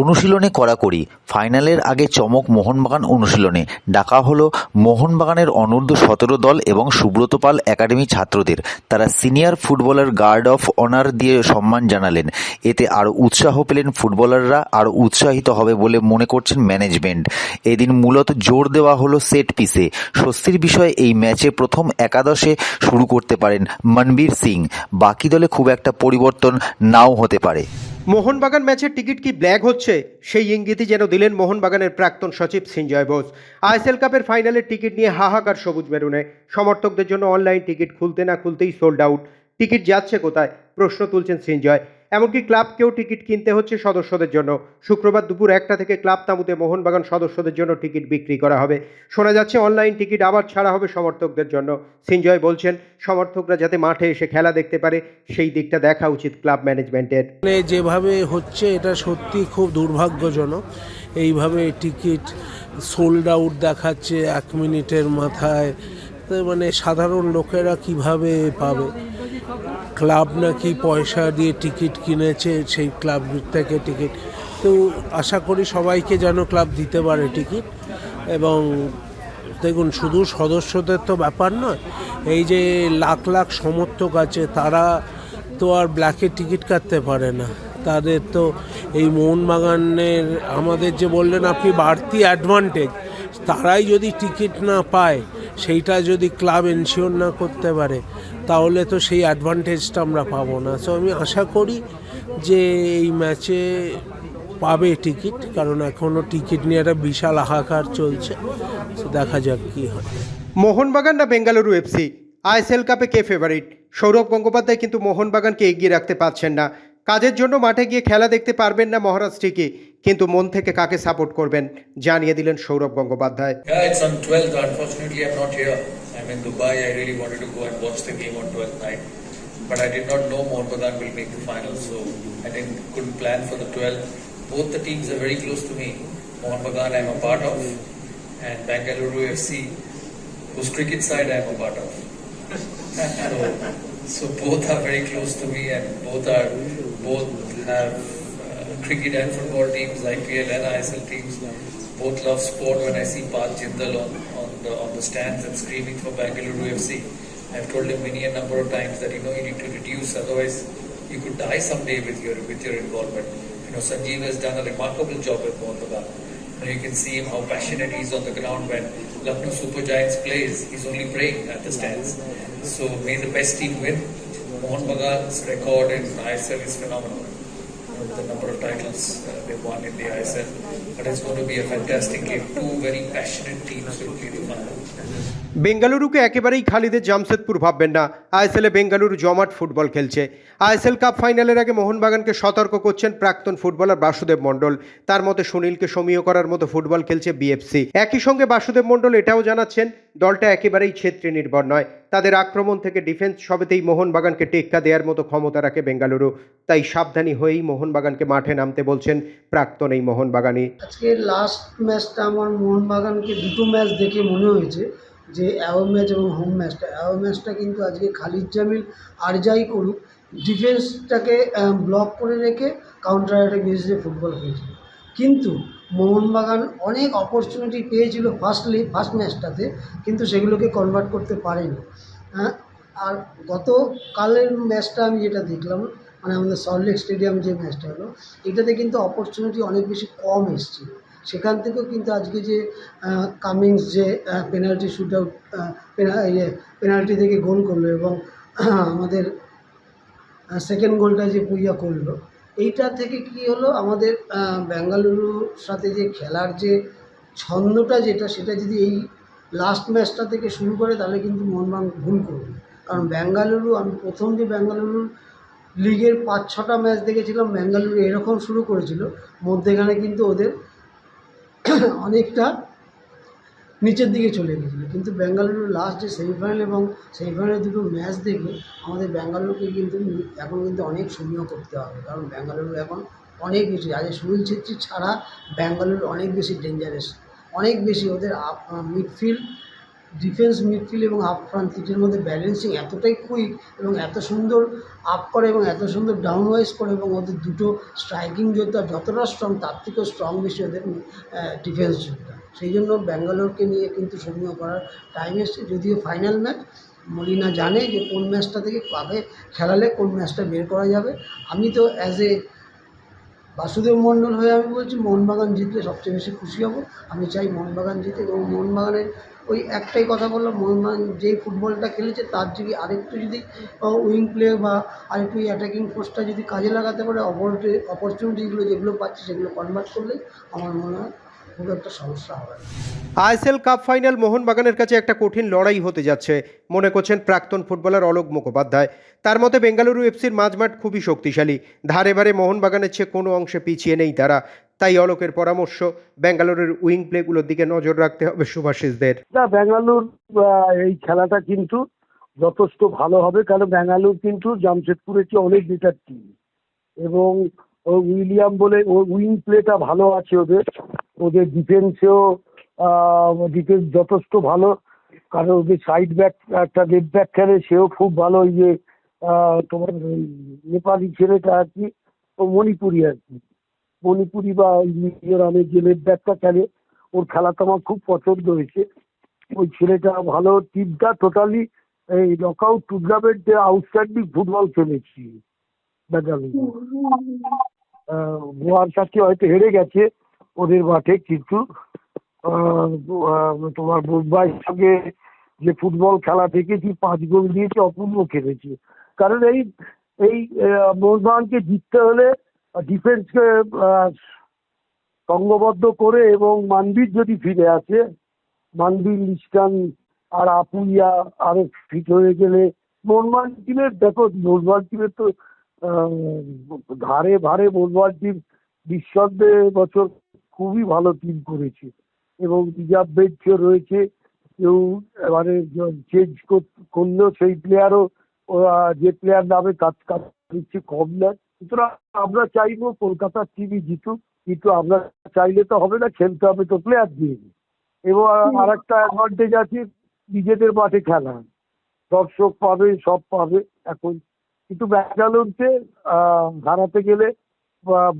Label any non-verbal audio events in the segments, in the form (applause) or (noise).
অনুশীলনে কড়াকড়ি। ফাইনালের আগে চমক মোহনবাগান অনুশীলনে। ডাকা হলো মোহনবাগানের অনূর্ধ্ব সতেরো দল এবং সুব্রত পাল একাডেমি ছাত্রদের। তারা senior footballer guard of honour দিয়ে সম্মান জানালেন। এতে আরও উৎসাহ পেলেন ফুটবলাররা, আরও উৎসাহিত হবে বলে মনে করছেন ম্যানেজমেন্ট। এদিন মূলত জোর দেওয়া হলো সেট পিসে। স্বস্তির বিষয়ে, এই ম্যাচে প্রথম একাদশে শুরু করতে পারেন মনবীর সিং। বাকি দলে খুব একটা পরিবর্তন নাও হতে পারে। মোহনবাগান ম্যাচের টিকিট কি ব্ল্যাক হচ্ছে? সেই ইঙ্গিতই যেন দিলেন মোহনবাগানের প্রাক্তন সচিব সিঞ্জয় বোস। আইএসএল কাপের ফাইনালের টিকিট নিয়ে হাহাকার সবুজ বেরোনে সমর্থকদের জন্য অনলাইন টিকিট খুলতে না খুলতেই সোল্ড আউট টিকিট যাচ্ছে কোথায়? প্রশ্ন তুলছেন সিঞ্জয় এমনকি ক্লাবকেও টিকিট কিনতে হচ্ছে সদস্যদের জন্য। শুক্রবার দুপুর একটা থেকে ক্লাব তাঁবুতে মোহনবাগান সদস্যদের জন্য টিকিট বিক্রি করা হবে। শোনা যাচ্ছে, অনলাইন টিকিট আবার ছাড়া হবে সমর্থকদের জন্য। সিঞ্জয় বলছেন, সমর্থকরা যাতে মাঠে এসে খেলা দেখতে পারে, সেই দিকটা দেখা উচিত ক্লাব ম্যানেজমেন্টের। মানে যেভাবে হচ্ছে, এটা সত্যি খুব দুর্ভাগ্যজনক। এইভাবে টিকিট সোল্ড আউট দেখাচ্ছে এক মিনিটের মাথায়। মানে সাধারণ লোকেরা কীভাবে পাবে? ক্লাব নাকি পয়সা দিয়ে টিকিট কিনেছে, সেই ক্লাব থেকে টিকিট। তো আশা করি সবাইকে যেন ক্লাব দিতে পারে টিকিট। এবং দেখুন, শুধু সদস্যদের তো ব্যাপার নয়, এই যে লাখ লাখ সমর্থক আছে, তারা তো আর ব্ল্যাকে টিকিট কাটতে পারে না। তাদের তো এই মোহনবাগানের আমাদের যে বললেন আপনি, বাড়তি অ্যাডভান্টেজ তারাই যদি টিকিট না পায় সেইটা যদি ক্লাব এনশিওর না করতে পারে, তাহলে তো সেই অ্যাডভান্টেজটা আমরা পাবো না। সো আমি আশা করি যে এই ম্যাচে পাবে টিকিট কারণ এখনও টিকিট নিয়ে একটা বিশাল হাহাকার চলছে। দেখা যাক কী হয়। মোহনবাগান না বেঙ্গালুরু এফসি আইএসএল কাপে কে ফেভারিট সৌরভ গঙ্গোপাধ্যায় কিন্তু মোহনবাগানকে এগিয়ে রাখতে পারছেন না। কাজের জন্য মাঠে গিয়ে খেলা দেখতে পারবেন না মহারাজ ঠিকই কিন্তু মন থেকে কাকে সাপোর্ট করবেন জানিয়ে দিলেন Sourav Gangopadhyay Yeah, it's on 12th. Unfortunately, I'm not here. I'm in Dubai. I really wanted to go and watch the game on 12th night. But I did not know Mohammedan will make the final, so I didn't couldn't plan for the 12th. Both the teams are very close to me. Mohammedan I'm a part of, and Bangalore FC, whose cricket side I'm a part of. so, so both are very close to me, and both are both have uh, cricket and football teams, IPL and ISL teams. Both love sport. When I see Pal Jindal on, on the on the stands and screaming for Bangalore FC, I've told him many a number of times that you know you need to reduce, otherwise you could die someday with your with your involvement. You know, Sanjeev has done a remarkable job Mohanbagan. You, know, you can see him how passionate he is on the ground when Lucknow Super Giants plays. He's only praying at the stands. So may the best team win. Mohan Bagan's record in ISL is phenomenal. The number of titles uh, they've won in the ISL. But it's going to be a fantastic game. Two very passionate teams will be the. বেঙ্গালুরুকে একেবারেই খালিদের জামশেদপুর ভাববেন না। আইএসএলে বেঙ্গালুরু জমাট football খেলছে। ISL cup ফাইনালের আগে মোহনবাগানকে সতর্ক করছেন প্রাক্তন ফুটবলার বাসুদেব মণ্ডল। তার মতে সুনীলকে সমীহ করার মতো ফুটবল খেলছে বিএফসি। একই সঙ্গে বাসুদেব মণ্ডল এটাও জানাচ্ছেন, দলটা একেবারেই ছেত্রী নির্ভর নয়। তাদের আক্রমণ থেকে ডিফেন্স সবেতেই মোহনবাগানকে টেক্কা দেওয়ার মতো ক্ষমতা রাখে বেঙ্গালুরু। তাই সাবধানী হয়েই মোহনবাগানকে মাঠে নামতে বলছেন প্রাক্তন এই মোহনবাগানই। আজকে লাস্ট ম্যাচটা আমার মোহনবাগানকে দুটো ম্যাচ দেখে মনে হয়েছে। যে অ্যাওয়ে ম্যাচ এবং হোম ম্যাচটা। অ্যাওয়ে ম্যাচটা কিন্তু আজকে খালিদ জামিল আর যাই করুক ডিফেন্সটাকে ব্লক করে রেখে কাউন্টার অ্যাটাক বেসিসে ফুটবল খেলছিল কিন্তু মোহনবাগান অনেক অপরচুনিটি পেয়েছিল ফার্স্টলি ফার্স্ট ম্যাচটাতে কিন্তু সেগুলোকে কনভার্ট করতে পারেনি। হ্যাঁ? আর গতকালের ম্যাচটা আমি যেটা দেখলাম মানে আমাদের সল্টলেক স্টেডিয়াম যে ম্যাচটা হলো, এটাতে কিন্তু অপরচুনিটি অনেক বেশি কম এসেছিল। সেখান থেকেও কিন্তু আজকে যে কামিংস যে পেনাল্টি শুট আউট ইয়ে পেনাল্টি থেকে গোল করল এবং আমাদের সেকেন্ড গোলটা যে পুইয়া করল, এইটা থেকে কি হলো? আমাদের বেঙ্গালুরুর সাথে যে খেলার যে ছন্দটা যেটা, সেটা যদি এই লাস্ট ম্যাচটা থেকে শুরু করে, তাহলে কিন্তু মোহনবাগান ভুল করবে। কারণ বেঙ্গালুরু, আমি প্রথম যে বেঙ্গালুরুর লিগের পাঁচ ছটা ম্যাচ দেখেছিলাম, বেঙ্গালুরু এরকম শুরু করেছিল, মধ্যেখানে কিন্তু ওদের (coughs) অনেকটা নিচের দিকে চলে গেছিল। কিন্তু বেঙ্গালুরু লাস্ট যে সেমিফাইনাল এবং সেমিফাইনালের দুটো ম্যাচ দেখে আমাদের বেঙ্গালুরুকে কিন্তু এখন কিন্তু অনেক সমীহ করতে হবে। কারণ বেঙ্গালুরু এখন অনেক বেশি, আজ সুনীল ছেত্রী ছাড়া বেঙ্গালুরু অনেক বেশি ডেঞ্জারাস অনেক বেশি ওদের মিডফিল্ড ডিফেন্স মিডফিল্ড এবং আপ ফ্রন্ট তিনটের মধ্যে ব্যালেন্সিং এতটাই কুইক এবং এত সুন্দর আপ করে এবং এত সুন্দর ডাউন ওয়াইজ করে এবং ওদের দুটো স্ট্রাইকিং যোদ্ধা যতটা স্ট্রং তার থেকেও স্ট্রং বেশি ওদের ডিফেন্স যোদ্ধা। সেই জন্য ব্যাঙ্গালোরকে নিয়ে কিন্তু সমীহ করার টাইম এসছে। যদিও ফাইনাল ম্যাচ মলিনা জানে যে কোন ম্যাচটা থেকে কাকে খেলালে কোন ম্যাচটা বের করা যাবে। আমি তো অ্যাজ এ বাসুদেব মণ্ডল হয়ে আমি বলছি মোহনবাগান জিতলে সবচেয়ে বেশি খুশি হব। আমি চাই মোহনবাগান জিতে এবং মোহনবাগানের ওই একটাই কথা বললাম মোহনবাগান যেই ফুটবলটা খেলেছে তার যদি আরেকটু যদি উইং প্লে বা আরেকটু অ্যাটাকিং ফোর্সটা যদি কাজে লাগাতে পারে অপরচুনিটিগুলো যেগুলো পাচ্ছে সেগুলো কনভার্ট করলে আমার মনে হয় খুব একটা সমস্যা হবে না। আইএসএল কাপ ফাইনাল মোহনবাগানের কাছে একটা কঠিন লড়াই হতে যাচ্ছে। মনে করছেন প্রাক্তন ফুটবলার অলোক মুখোপাধ্যায়। তার মতে বেঙ্গালুরু এফসির মাঝমাঠ খুবই শক্তিশালী। ধারে বারে মোহনবাগানের চেয়ে কোনো অংশে পিছিয়ে নেই তারা। তাই অলোকের পরামর্শ বেঙ্গালুরুর উইং প্লেগুলোর দিকে নজর রাখতে হবে সুভাষিসদের না আহ, এই খেলাটা কিন্তু যথেষ্ট ভালো হবে। কারণ ব্যাঙ্গালোর কিন্তু জামশেদপুরের চেয়ে অনেক বেটার টিম এবং ও উইলিয়াম বলে, ও উইং প্লেটা ভালো আছে ওদের। ওদের ডিফেন্সেও ডিফেন্স যথেষ্ট ভালো। কারণ ওদের সাইড ব্যাক একটা লেফট ব্যাক খেলে সেও খুব ভালো ওই যে তোমার নেপালি ছেলেটা আর কি, ও মণিপুরি আর কি। মণিপুরি বা মিজোরামের যে লেফট ব্যাকটা খেলে, ওর খেলাটা আমার খুব পছন্দ হয়েছে। ওই ছেলেটা ভালো টিমটা টোটালি এই নক আউট টুর্নামেন্টে আউটস্ট্যান্ডিং ফুটবল খেলেছি। বেঙ্গালুরু গোয়ার সাথে হয়তো হেরে গেছে ওদের মাঠে কিন্তু তোমার মুম্বাইয়ের সঙ্গে যে ফুটবল খেলা দেখেছি পাঁচ গোল দিয়েছে অপূর্ব খেলেছে। কারণ এই এই মোহনবাগানকে জিততে হলে ডিফেন্সকে সঙ্গবদ্ধ করে এবং মানবীর যদি ফিরে আসে মানবীর লিস্টান আর আপুইয়া আরও ফিট হয়ে গেলে মোহনবাগান টিমের দেখো মোহনবাগান টিমের তো ধারে ভারে মোহনবাগান টিম নিঃসন্দেহে বছর খুবই ভালো টিম করেছে এবং রিজার্ভ বেঞ্চও রয়েছে। কেউ এবারে চেঞ্জ করলেও সেই প্লেয়ারও যে প্লেয়ার নামে কাজ কাজ দিচ্ছে কম নেয়। সুতরাং আমরা চাইব কলকাতার টিমই জিতুক কিন্তু আমরা চাইলে তো হবে না খেলতে হবে তো প্লেয়ার দিয়ে। এবং আর একটা অ্যাডভান্টেজ আছে নিজেদের মাঠে খেলা। দর্শক পাবে সব পাবে এখন। কিন্তু ব্যাঙ্গালোরকে আহ, হারাতে গেলে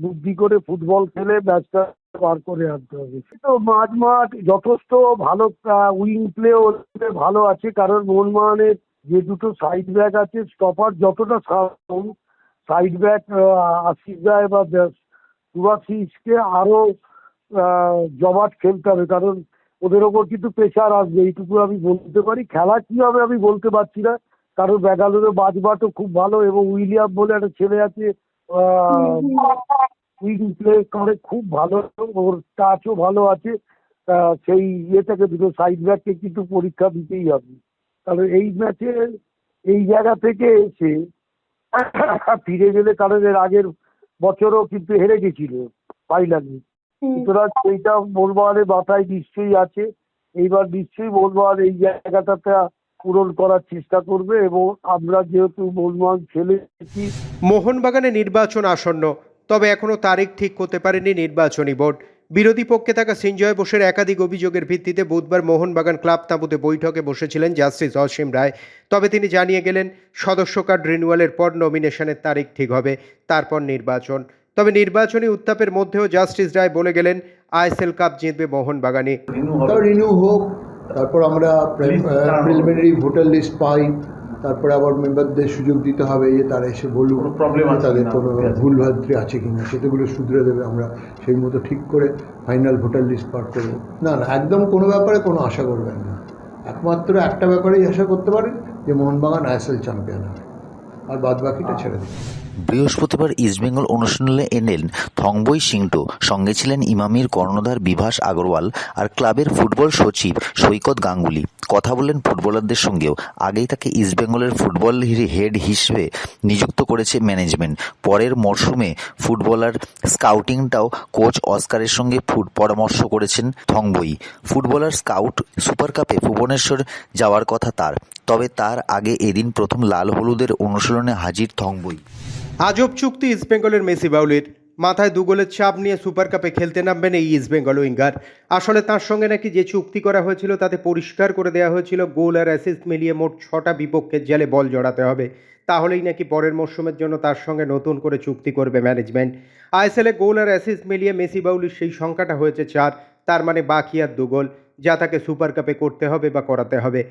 বুদ্ধি করে ফুটবল খেলে ম্যাচটা পার করে আনতে হবে। তো মাঝ মাঠ যথেষ্ট ভালো উইং প্লে ভালো আছে কারণ মোহনবাগানের যে দুটো সাইড ব্যাক আছে স্টপার যতটা সাইড ব্যাক আশিস রায় বা সুভাশিসকে আরও আহ, জমাট খেলতে হবে কারণ ওদের ওপর কিন্তু প্রেশার আসবে এইটুকু আমি বলতে পারি। খেলা কি হবে আমি বলতে পারছি না। কারণ ব্যাঙ্গালোরের বাজবাটও খুব ভালো এবং উইলিয়াম বলে একটা ছেলে আছে উইং প্লে করে খুব ভালো ওর টাচও ভালো আছে সেই ইয়েটাকে দুটো সাইড ব্যাককে কিন্তু পরীক্ষা দিতেই হবে। কারণ এই ম্যাচে এই জায়গা থেকে এসে ফিরে গেলে কারণ এর আগের বছরও কিন্তু হেরে গেছিল ফাইনালি সুতরাং সেইটা মোহনবাগানের মাথায় নিশ্চয়ই আছে। এইবার নিশ্চয়ই মোহনবাগান এই জায়গাটাতে পূরণ করার চেষ্টা করবে এবং আমরা যেহেতু মোহনবাগান খেলেছি মোহনবাগানে নির্বাচন আসন্ন তবে এখনও তারিখ ঠিক করতে পারেনি নির্বাচনী বোর্ড। বিরোধী পক্ষে থাকা সিঞ্জয় বোসের একাধিক অভিযোগের ভিত্তিতে বুধবার মোহনবাগান ক্লাব তাঁবুতে বৈঠকে বসেছিলেন জাস্টিস অসীম রায়। তবে তিনি জানিয়ে গেলেন সদস্য কার্ড রিনিউয়ালের পর নমিনেশনের তারিখ ঠিক হবে তারপর নির্বাচন। তবে নির্বাচনী উত্তাপের মধ্যেও জাস্টিস রায় বলে গেলেন আইএসএল কাপ জিতবে মোহনবাগানে রিনিউ হোক তারপর আমরা প্রিলিমিনারি ভোটার লিস্ট পাই তারপরে আবার মেম্বারদের সুযোগ দিতে হবে যে তারা এসে বলুক তাদের কোনো? ভুল ভ্রান্তি আছে। কিনা সেটাগুলো শুধরে দেবে আমরা সেই মতো ঠিক করে ফাইনাল ভোটার লিস্ট পার করব। না না একদম কোনো ব্যাপারে কোনো আশা করবেন না। একমাত্র একটা ব্যাপারেই আশা করতে পারেন যে মোহনবাগান আইএসএল চ্যাম্পিয়ন হবে। আর বাদ বাকিটা ছেড়ে দিন। বৃহস্পতিবার ইস্টবেঙ্গল অনুশীলনে এলেন থংবই সিংটো। সঙ্গে ছিলেন ইমামির কর্ণধার বিভাস আগরওয়াল আর ক্লাবের ফুটবল সচিব সৈকত গাঙ্গুলি। কথা বললেন ফুটবলারদের সঙ্গেও। আগেই তাকে ইস্টবেঙ্গলের ফুটবল হেড হিসেবে নিযুক্ত করেছে ম্যানেজমেন্ট। পরের মরশুমে ফুটবলার স্কাউটিংটাও কোচ অস্কারের সঙ্গে ফুট পরামর্শ করেছেন থংবই। ফুটবলার স্কাউট সুপার কাপে ভুবনেশ্বর যাওয়ার কথা তার। তবে তার আগে এদিন প্রথম লাল হলুদের অনুশীলনে হাজির থংবই আজব চুক্তি ইস্টবেঙ্গলের মেসি বাউলির। মাথায় দু গোলের চাপ নিয়ে সুপার কাপে খেলতে নামবেন এই ইস্টবেঙ্গল উইঙ্গার। আসলে তার সঙ্গে নাকি যে চুক্তি করা হয়েছিল তাতে পরিষ্কার করে দেওয়া হয়েছিল গোল আর অ্যাসিস্ট মিলিয়ে মোট ছটা বিপক্ষের জালে বল জড়াতে হবে। তাহলেই নাকি পরের মরশুমের জন্য তার সঙ্গে নতুন করে চুক্তি করবে ম্যানেজমেন্ট। আইএসএলে গোল আর অ্যাসিস্ট মিলিয়ে মেসি বাউলির সেই সংখ্যাটা হয়েছে চার। তার মানে বাকি আর দু গোল। যা তাকে সুপার কাপে করতে হবে বা করাতে হবে।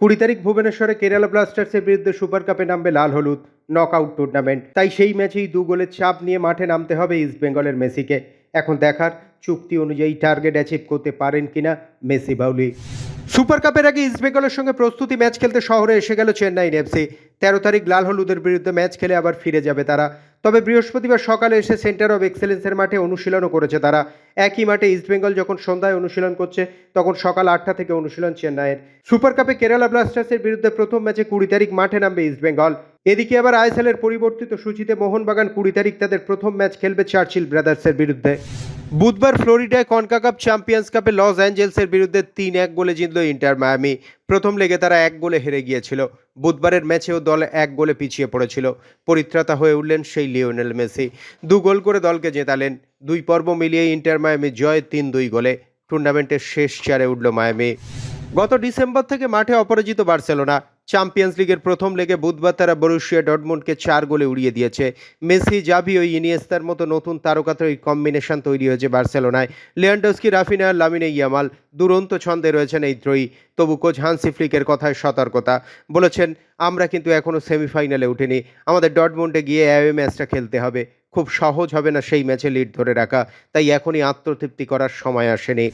কুড়ি তারিখ ভুবনেশ্বরে কেরালা ব্লাস্টার্সের বিরুদ্ধে সুপার কাপে নামবে লাল হলুদ নক আউট টুর্নামেন্ট। তাই সেই ম্যাচেই দু গোলের চাপ নিয়ে মাঠে নামতে হবে ইস্টবেঙ্গলের মেসিকে। এখন দেখার চুক্তি অনুযায়ী টার্গেট অ্যাচিভ করতে পারেন কিনা মেসি বাউলি। সুপার কাপের আগে ইস্টবেঙ্গলের সঙ্গে প্রস্তুতি ম্যাচ খেলতে শহরে এসে গেল চেন্নাইন এফসি। তেরো তারিখ লাল হলুদের বিরুদ্ধে ম্যাচ খেলে আবার ফিরে যাবে তারা। তবে বৃহস্পতিবার সকালে এসে সেন্টার অফ এক্সেলেন্সের মাঠে অনুশীলনও করেছে তারা। একই মাঠে ইস্টবেঙ্গল যখন সন্ধ্যায় অনুশীলন করছে, তখন সকাল আটটা থেকে অনুশীলন চেন্নাইয়ের। সুপার কাপে কেরালা ব্লাস্টার্সের বিরুদ্ধে প্রথম ম্যাচে কুড়ি তারিখ মাঠে নামবে ইস্টবেঙ্গল এদিকে আবার আইএসএলের পরিবর্তিত সূচিতে মোহনবাগান কুড়ি তারিখ তাদের প্রথম ম্যাচ খেলবে চার্চিল ব্রাদার্সের বিরুদ্ধে। বুধবার ফ্লোরিডায় কনকাকাপ চ্যাম্পিয়ন্স কাপে লস অ্যাঞ্জেলসের বিরুদ্ধে তিন এক গোলে জিতল ইন্টার মায়ামি প্রথম লেগে তারা এক গোলে হেরে গিয়েছিল। বুধবারের ম্যাচেও দল এক গোলে পিছিয়ে পড়েছিল। পরিত্রাতা হয়ে উঠলেন সেই লিওনেল মেসি। দু গোল করে দলকে জেতালেন। দুই পর্ব মিলিয়ে ইন্টার মায়ামি জয় তিন দুই গোলে। টুর্নামেন্টের শেষ চারে উঠল মায়ামি। গত ডিসেম্বর থেকে মাঠে অপরাজিত বার্সেলোনা। চ্যাম্পিয়ন্স লিগের প্রথম লেগে বুধবার তারা বরুশিয়া ডটমুন্ডকে চার গোলে উড়িয়ে দিয়েছে। মেসি, জাভি ও ইনিয়েস্তার মতো নতুন তারকাত্রয়ী কম্বিনেশন তৈরি হয়েছে বার্সেলোনায়। লিয়ান্ডস্কি রাফিনা, লামিনে ইয়ামাল দুরন্ত ছন্দে রয়েছেন এই ত্রয়ী। তবু কোচ হান্সি ফ্লিকের কথায় সতর্কতা। বলেছেন, আমরা কিন্তু এখনও সেমিফাইনালে উঠিনি। আমাদের ডটমুন্ডে গিয়ে অ্যাওয়ে ম্যাচটা খেলতে হবে। খুব সহজ হবে না সেই ম্যাচে লিড ধরে রাখা। তাই এখনই আত্মতৃপ্তি করার সময় আসেনি।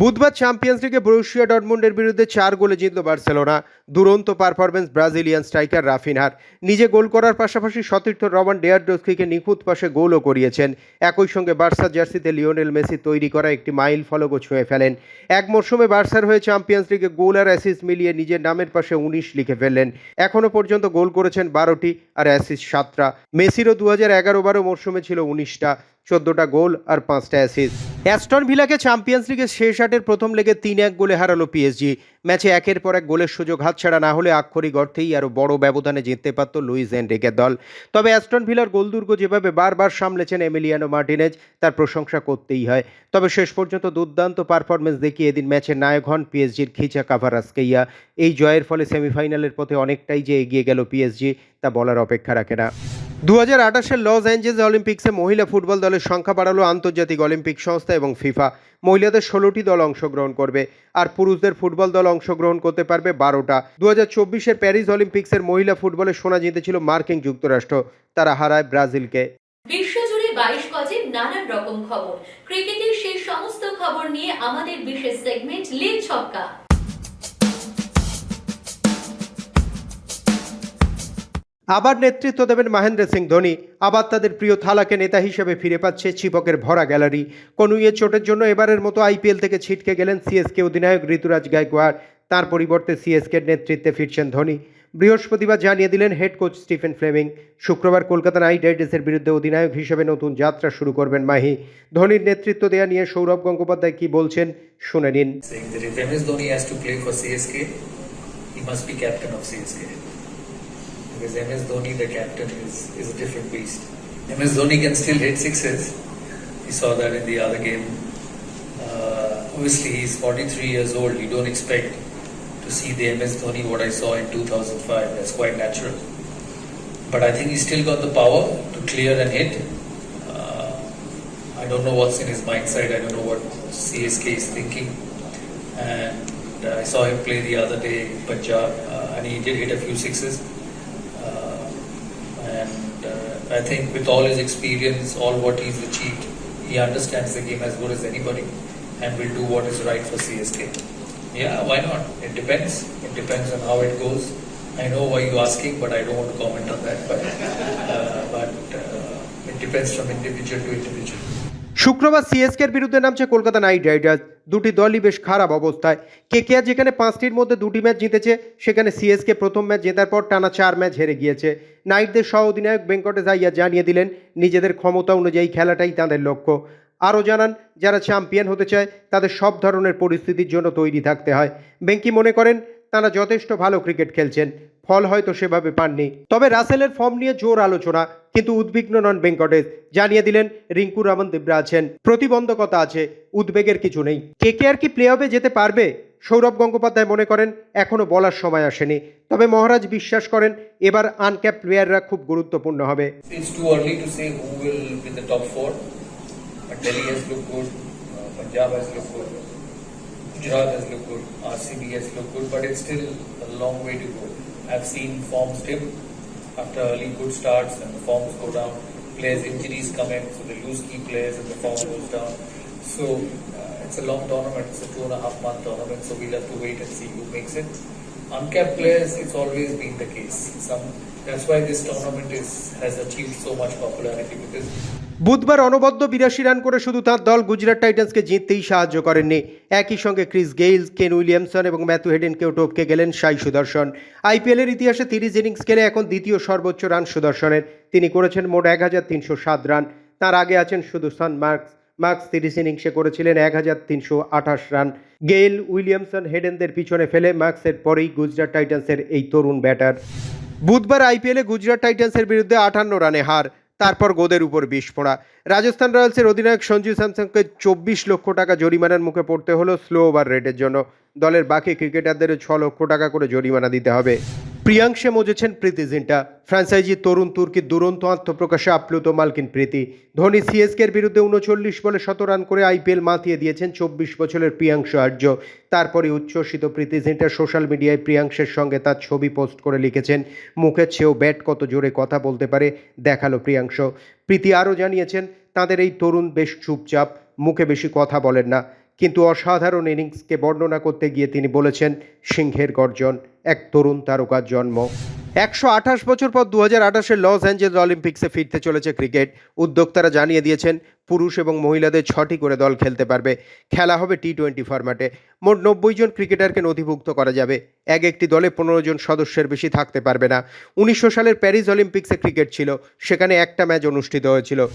বুধবার চ্যাম্পিয়ন্স লিগে বরুশিয়া ডটমুন্ডের বিরুদ্ধে চার গোলে জিতল বার্সেলোনা। দুরন্ত পারফরমেন্স ব্রাজিলিয়ান স্ট্রাইকার রাফিনহার নিজে গোল করার পাশাপাশি সতীর্থ রবান ডেয়ারডোস্কিকে নিখুঁত পাশে গোলও করিয়েছেন। একই সঙ্গে বার্সা জার্সিতে লিওনেল মেসি তৈরি করা একটি মাইল ফলকও ছুঁয়ে ফেলেন। এক মরশুমে বার্সার হয়ে চ্যাম্পিয়ন্স লিগে গোল আর অ্যাসিস্ট মিলিয়ে নিজের নামের পাশে উনিশ লিখে ফেললেন। এখনও পর্যন্ত গোল করেছেন বারোটি আর অ্যাসিস্ট সাতটা। মেসিরও দু হাজার এগারো বারো মরশুমে ছিল উনিশটা। চোদ্দোটা গোল আর পাঁচটা অ্যাসিস্ট অ্যাস্টন ভিলাকে চ্যাম্পিয়ন্স লিগের শেষ আটের প্রথম লেগে তিন এক গোলে হারালো পিএসজি ম্যাচে একের পর এক গোলের সুযোগ হাতছাড়া না হলে আক্ষরিক অর্থেই আরও বড় ব্যবধানে জিততে পারত লুইস এনরিকের দল। তবে অ্যাস্টন ভিলার গোলদুর্গ যেভাবে বারবার সামলেছেন এমিলিয়ানো মার্টিনেজ, তার প্রশংসা করতেই হয়। তবে শেষ পর্যন্ত দুর্দান্ত পারফরমেন্স দেখিয়ে এদিন ম্যাচের নায়ক হন পিএসজির খিচা কাভারাসকেইয়া। এই জয়ের ফলে সেমিফাইনালের পথে অনেকটাই যে এগিয়ে গেল পিএসজি তা বলার অপেক্ষা রাখে না। দু হাজার আঠাশের লস অ্যাঞ্জেলস অলিম্পিক্সে মহিলা ফুটবল দলের সংখ্যা বাড়ালো আন্তর্জাতিক অলিম্পিক সংস্থা এবং ফিফা। মহিলাদের ষোলোটি দল অংশগ্রহণ করবে আর পুরুষদের ফুটবল দল অংশগ্রহণ করতে পারবে বারোটা। দু হাজার চব্বিশের প্যারিস অলিম্পিক্সের মহিলা ফুটবলে সোনা জিতেছিল মার্কিন যুক্তরাষ্ট্র। তারা হারায় ব্রাজিলকে। বিশ্বজুড়ে বাইশ গজের নানান রকম খবর। ক্রিকেটের সেই সমস্ত খবর নিয়ে আমাদের বিশেষ সেগমেন্ট ছক্কা। আবার নেতৃত্ব দেবেন মহেন্দ্র সিং ধোনি। আবার তাদের প্রিয় থালাকে নেতা হিসেবে ফিরে পাচ্ছে চিপকের ভরা গ্যালারি। কনুইয়ের চোটের জন্য এবারের মতো আইপিএল থেকে ছিটকে গেলেন সিএসকে অধিনায়ক ঋতুরাজ গায়কোয়াড়। তার পরিবর্তে সিএসকের নেতৃত্বে ফিরছেন ধোনি। বৃহস্পতিবার জানিয়ে দিলেন হেড কোচ স্টিফেন ফ্লেমিং। শুক্রবার কলকাতা নাইট রাইডার্সের বিরুদ্ধে অধিনায়ক হিসেবে নতুন যাত্রা শুরু করবেন মাহি। ধোনির নেতৃত্ব দেওয়া নিয়ে সৌরভ গঙ্গোপাধ্যায় কি বলছেন শুনে নিন। Because MS Dhoni, the captain, is, is a different beast. MS Dhoni can still hit sixes. We saw that in the other game. Uh, obviously, he's 43 years old. You don't expect to see the MS Dhoni what I saw in 2005. That's quite natural. But I think he's still got the power to clear and hit. Uh, I don't know what's in his mindset. I don't know what CSK is thinking. And uh, I saw him play the other day in Punjab, uh, and he did hit a few sixes. I think with all his experience, all what he's achieved, he understands the game as good as anybody, and will do what is right for CSK. Yeah, why not? It depends. It depends on how it goes. I know why you're asking, but I don't want to comment on that. But, uh, but depends from individual to individual. শুক্রবার সিএসকের বিরুদ্ধে নামছে Kolkata night Riders. দুটি দলই বেশ খারাপ অবস্থায়। KKR যেখানে পাঁচটির মধ্যে দুটি ম্যাচ জিতেছে, সেখানে সিএসকে প্রথম ম্যাচ জেতার পর টানা চার ম্যাচ হেরে গিয়েছে। নাইটদের সহ অধিনায়ক ভেঙ্কটেশ আইয়া জানিয়ে দিলেন, নিজেদের ক্ষমতা অনুযায়ী খেলাটাই তাদের লক্ষ্য। আরও জানান, যারা চ্যাম্পিয়ন হতে চায়, তাদের সব ধরনের পরিস্থিতির জন্য তৈরি থাকতে হয়। বেঙ্কি মনে করেন, তারা যথেষ্ট ভালো ক্রিকেট খেলছেন। ফল হয়তো সেভাবে পাননি। তবে রাসেলের ফর্ম নিয়ে জোর আলোচনা কিন্তু উদ্বিগ্ন নন ভেঙ্কটেশ। জানিয়ে দিলেন রিঙ্কু রামন দেবরা আছেন। প্রতিবন্ধকতা আছে উদ্বেগের কিছু নেই। কে কে আর কি প্লে অফে যেতে পারবে? সৌরভ গঙ্গোপাধ্যায় মনে করেন এখনও বলার সময় আসেনি। তবে মহারাজ বিশ্বাস করেন এবার আনক্যাপ প্লেয়াররা খুব গুরুত্বপূর্ণ হবে। Uh, Gujarat has looked good, RCB has looked good, but it's still a long way to go. I've seen forms dip after early good starts and the forms go down. Players injuries come in, so they lose key players and the form goes down. So uh, it's a long tournament. It's a two and a half month tournament. So we'll have to wait and see who makes it. Uncapped players, it's always been the case. Some বুধবার অনবদ্য বিরাশি run করে শুধু তার দল গুজরাট টাইটান্সকে জিততেই সাহায্য করেননি। একই সঙ্গে ক্রিস গেইল, কেন উইলিয়ামসন এবং ম্যাথু হেডেনকেও টপকে গেলেন সাই সুদর্শন। আইপিএলের ইতিহাসে তিরিশ ইনিংস খেলে এখন দ্বিতীয় সর্বোচ্চ রান সুদর্শনের। তিনি করেছেন মোট এক হাজার তিনশো সাত রান। তার আগে আছেন শুধু সান মার্কস। মার্কস তিরিশ ইনিংসে করেছিলেন এক হাজার তিনশো আঠাশ রান। গেইল, উইলিয়ামসন, হেডেনদের পিছনে ফেলে মার্কসের পরেই গুজরাট টাইটান্সের এই তরুণ ব্যাটার। বুধবার আইপিএলে গুজরাট টাইটান্সের বিরুদ্ধে আটান্ন রানে হার, তারপর গোদের উপর বিস্ফোড়া রাজস্থান রয়্যালসের অধিনায়ক সঞ্জু স্যামসংকে চব্বিশ লক্ষ টাকা জরিমানার মুখে পড়তে হলো স্লো ওভার রেটের জন্য। দলের বাকি ক্রিকেটারদেরও ছ লক্ষ টাকা করে জরিমানা দিতে হবে। প্রিয়াংশে মজেছেন প্রীতি জিন্টা। ফ্র্যাঞ্চাইজি তরুণ তুর্কির দুরন্ত আত্মপ্রকাশে আপ্লুত মালকিন প্রীতি। ধোনি সিএসকের বিরুদ্ধে উনচল্লিশ বলে শত রান করে আইপিএল মাতিয়ে দিয়েছেন চব্বিশ বছরের প্রিয়াংশ আর্য। তারপরে উচ্ছ্বসিত প্রীতি জিন্টা সোশ্যাল মিডিয়ায় প্রিয়াংশের সঙ্গে তার ছবি পোস্ট করে লিখেছেন, মুখের চেয়েও ব্যাট কত জোরে কথা বলতে পারে দেখাল প্রিয়াংশ। প্রীতি আরও জানিয়েছেন, তাদের এই তরুণ বেশ চুপচাপ, মুখে বেশি কথা বলেন না। কিন্তু অসাধারণ ইনিংসকে বর্ণনা করতে গিয়ে তিনি বলেছেন, সিংহের গর্জন, এক তরুণ তারকার জন্ম। একশো আঠাশ বছর পর দু হাজার আঠাশের লস অ্যাঞ্জেলস অলিম্পিক্সে ফিরতে চলেছে ক্রিকেট। উদ্যোক্তারা জানিয়ে দিয়েছেন, পুরুষ এবং মহিলাদের ছটি করে দল খেলতে পারবে। খেলা হবে টি টোয়েন্টি ফরম্যাটে মোট নব্বই জন ক্রিকেটারকে নথিভুক্ত করা যাবে। এক একটি দলে পনেরো জন সদস্যের বেশি থাকতে পারবে না। উনিশশো সালের প্যারিস অলিম্পিক্সে ক্রিকেট ছিল, সেখানে একটা ম্যাচ অনুষ্ঠিত হয়েছিল।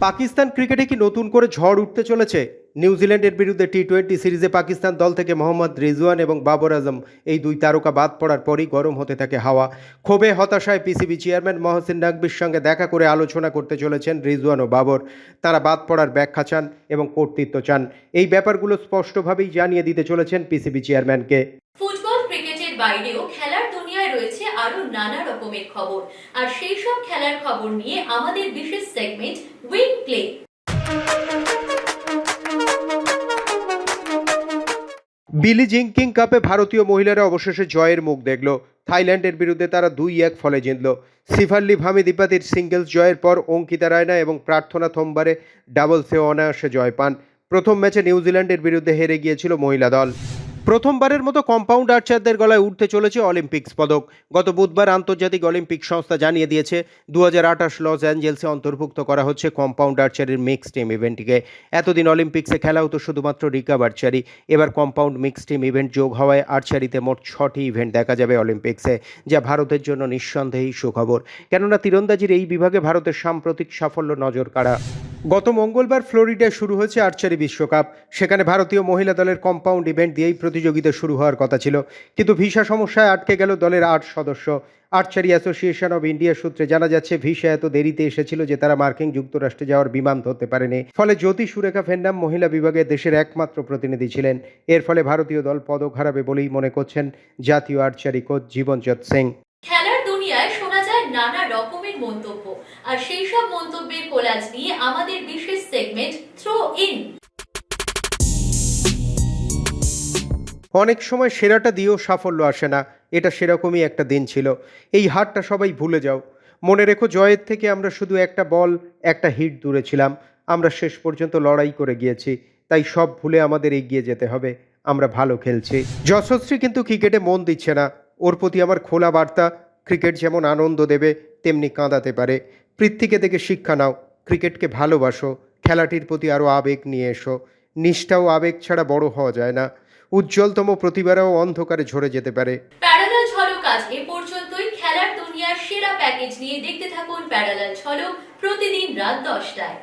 পাকিস্তান ক্রিকেটে কি নতুন করে ঝড় উঠতে চলেছে? নিউজিল্যান্ডের বিরুদ্ধে টি টোয়েন্টি সিরিজে পাকিস্তান দল থেকে মোহাম্মদ রিজওয়ান এবং বাবর আজম এই দুই তারকা বাদ পড়ার পরই গরম হতে থাকে হাওয়া। ক্ষোভে, হতাশায় পিসিবি চেয়ারম্যান মহসিন নাকবির সঙ্গে দেখা করে আলোচনা করতে চলেছেন রিজওয়ান ও বাবর। তারা বাদ পড়ার ব্যাখ্যা চান এবং কর্তৃত্ব চান। এই ব্যাপারগুলো স্পষ্টভাবেই জানিয়ে দিতে চলেছেন পিসিবি চেয়ারম্যানকে ফুটবল ক্রিকেটের বাইরেও খেলার দুনিয়ায় রয়েছে আরও নানা রকমের খবর। আর সেই সব খেলার খবর নিয়ে আমাদের বিশেষ সেগমেন্ট প্লে বিলি জিঙ্কিং কাপে ভারতীয় মহিলারা অবশেষে জয়ের মুখ দেখল। থাইল্যান্ডের বিরুদ্ধে তারা দুই এক ফলে জিতল। সিফাল্লি ভামি দিপাতির সিঙ্গেলস জয়ের পর অঙ্কিতা রায়না এবং প্রার্থনা থম্বারে ডাবলসে অনায়াসে জয় পান। প্রথম ম্যাচে নিউজিল্যান্ডের বিরুদ্ধে হেরে গিয়েছিল মহিলা দল। প্রথমবারের মতো কম্পাউন্ড আর্চারদের গলায় উঠতে চলেছে অলিম্পিক্স পদক। গত বুধবার আন্তর্জাতিক অলিম্পিক সংস্থা জানিয়ে দিয়েছে দু হাজার আঠাশ লস অ্যাঞ্জেলসে অন্তর্ভুক্ত করা হচ্ছে কম্পাউন্ড আর্চারির মিক্স টিম ইভেন্টকে এতদিন অলিম্পিক্সে খেলা হতো শুধুমাত্র রিকাব আর্চারি এবার কম্পাউন্ড মিক্স টিম ইভেন্ট যোগ হওয়ায় আর্চারিতে মোট ছটি ইভেন্ট দেখা যাবে অলিম্পিক্সে যা ভারতের জন্য নিঃসন্দেহেই সুখবর। কেননা তীরন্দাজির এই বিভাগে ভারতের সাম্প্রতিক সাফল্য নজর কাড়া। গত মঙ্গলবার ফ্লোরিডায় শুরু হয়েছে আর্চারি বিশ্বকাপ। সেখানে ভারতীয় মহিলা দলের কম্পাউন্ড ইভেন্ট দিয়েই প্রতিযোগিতা শুরু হওয়ার কথা ছিল। কিন্তু ভিসা সমস্যায় আটকে গেল দলের আট সদস্য। আর্চারি অ্যাসোসিয়েশন অব ইন্ডিয়া সূত্রে জানা যাচ্ছে, ভিসা এত দেরিতে এসেছিল যে তারা মার্কিন যুক্তরাষ্ট্রে যাওয়ার বিমান ধরতে পারেনি। ফলে জ্যোতি সুরেখা ফেন্ডাম মহিলা বিভাগে দেশের একমাত্র প্রতিনিধি ছিলেন। এর ফলে ভারতীয় দল পদক হারাবে বলেই মনে করছেন জাতীয় আর্চারি কোচ জীবনজত সিং। খেলার দুনিয়ায় শোনা যায় নানা রকমের মন্তব্য। আর সেই সব মন্তব্যের কোলাজ নিয়ে আমাদের বিশেষ সেগমেন্ট থ্রো ইন অনেক সময় সেরাটা দিয়েও সাফল্য আসে না। এটা সেরকমই একটা দিন ছিল। এই হারটা সবাই ভুলে যাও। মনে রেখো জয়ের থেকে আমরা শুধু একটা বল, একটা হিট দূরে ছিলাম। আমরা শেষ পর্যন্ত লড়াই করে গিয়েছি। তাই সব ভুলে আমাদের এগিয়ে যেতে হবে। আমরা ভালো খেলছি। যশস্বী কিন্তু ক্রিকেটে মন দিচ্ছে না। ওর প্রতি আমার খোলা বার্তা। ক্রিকেট যেমন আনন্দ দেবে, তেমনি কাঁদাতে পারে। পৃথ্বীকে দেখে শিক্ষা নাও, ক্রিকেটকে ভালোবাসো, খেলাটির প্রতি আরও আবেগ নিয়ে এসো। নিষ্ঠাও আবেগ ছাড়া বড় হওয়া যায় না। উজ্জ্বলতম প্রতিভারাও অন্ধকারে ঝরে যেতে পারে। প্যারালাল ঝলক আজ এ পর্যন্তই। খেলার দুনিয়ার সেরা প্যাকেজ নিয়ে দেখতে থাকুন প্যারালাল ঝলক প্রতিদিন রাত দশটায়।